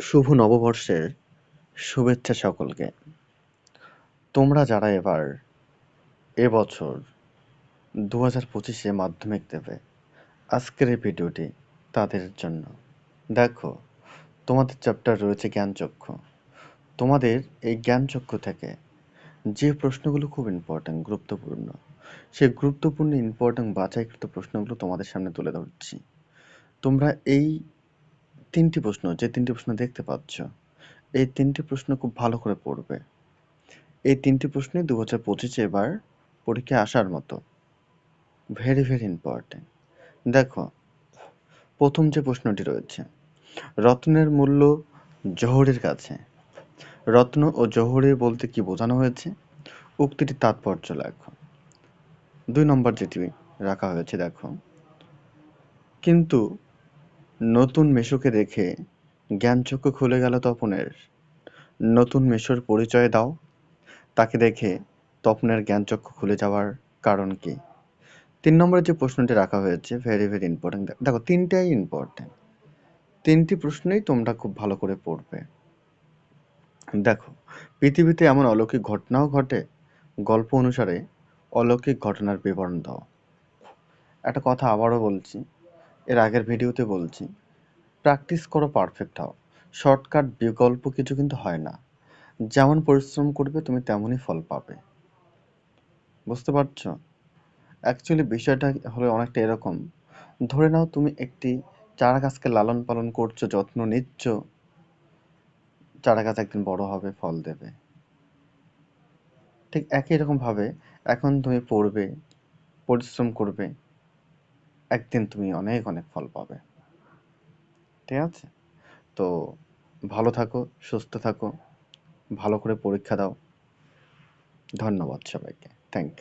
শুভ নববর্ষের শুভেচ্ছা সকলকে। তোমরা যারা এবার এবছর দু হাজার পঁচিশে মাধ্যমিক দেবে, আজকের এই ভিডিওটি তাদের জন্য। দেখো, তোমাদের চ্যাপ্টার রয়েছে জ্ঞানচক্ষু। তোমাদের এই জ্ঞানচক্ষু থেকে যে প্রশ্নগুলো খুব ইম্পর্ট্যান্ট গুরুত্বপূর্ণ, সেই গুরুত্বপূর্ণ ইম্পর্ট্যান্ট বাছাইকৃত প্রশ্নগুলো তোমাদের সামনে তুলে ধরছি। তোমরা এই তিনটি প্রশ্ন, যে তিনটি প্রশ্ন দেখতে পাচ্ছ, এই তিনটি প্রশ্ন খুব ভালো করে পড়বে। এই তিনটি প্রশ্নই দু হাজার পঁচিশে এবার পরীক্ষায় আসার মতো। ভেরি ভেরি ইম্পর্টেন্ট দেখো, প্রথম যে প্রশ্নটি রয়েছে, রত্নের মূল্য জহরের কাছে। রত্ন ও জহরের বলতে কি বোঝানো হয়েছে? উক্তিটি তাৎপর্য লেখো। দুই নম্বর যেটি রাখা হয়েছে, দেখো। কিন্তু নতুন মেশোকে দেখে জ্ঞানচক্ষু খুলে গেল তপনের। নতুন মেশোর পরিচয় দাও। তাকে দেখে তপনের জ্ঞানচক্ষু খুলে যাওয়ার কারণ কি? তিন নম্বরে যে প্রশ্নটি রাখা হয়েছে ভেরি ভেরি ইম্পর্টেন্ট দেখো, তিনটাই ইম্পর্টেন্ট তিনটি প্রশ্নই তোমরা খুব ভালো করে পড়বে। দেখো, পৃথিবীতে এমন অলৌকিক ঘটনাও ঘটে। গল্প অনুসারে অলৌকিক ঘটনার বিবরণ দাও। একটা কথা আবারও বলছি এর আগের ভিডিওতে বলছি প্র্যাকটিস করো পারফেক্ট হও। শর্টকাট বিকল্প কিছু কিন্তু হয় না। যেমন পরিশ্রম করবে, তুমি তেমনই ফল পাবে। বুঝতে পারছ? অ্যাকচুয়ালি বিষয়টা হলো অনেকটা এরকম। ধরে নাও তুমি একটি চারা গাছকে লালন পালন করছ, যত্ন নিচ্ছ। চারা গাছ একদিন বড় হবে, ফল দেবে। ঠিক একই রকমভাবে এখন তুমি পড়বে, পরিশ্রম করবে। একদিন তুমি অনেক অনেক ফল পাবে। ঠিক আছে? তো ভালো থাকো, সুস্থ থাকো, ভালো করে পরীক্ষা দাও। ধন্যবাদ সবাইকে। Thank you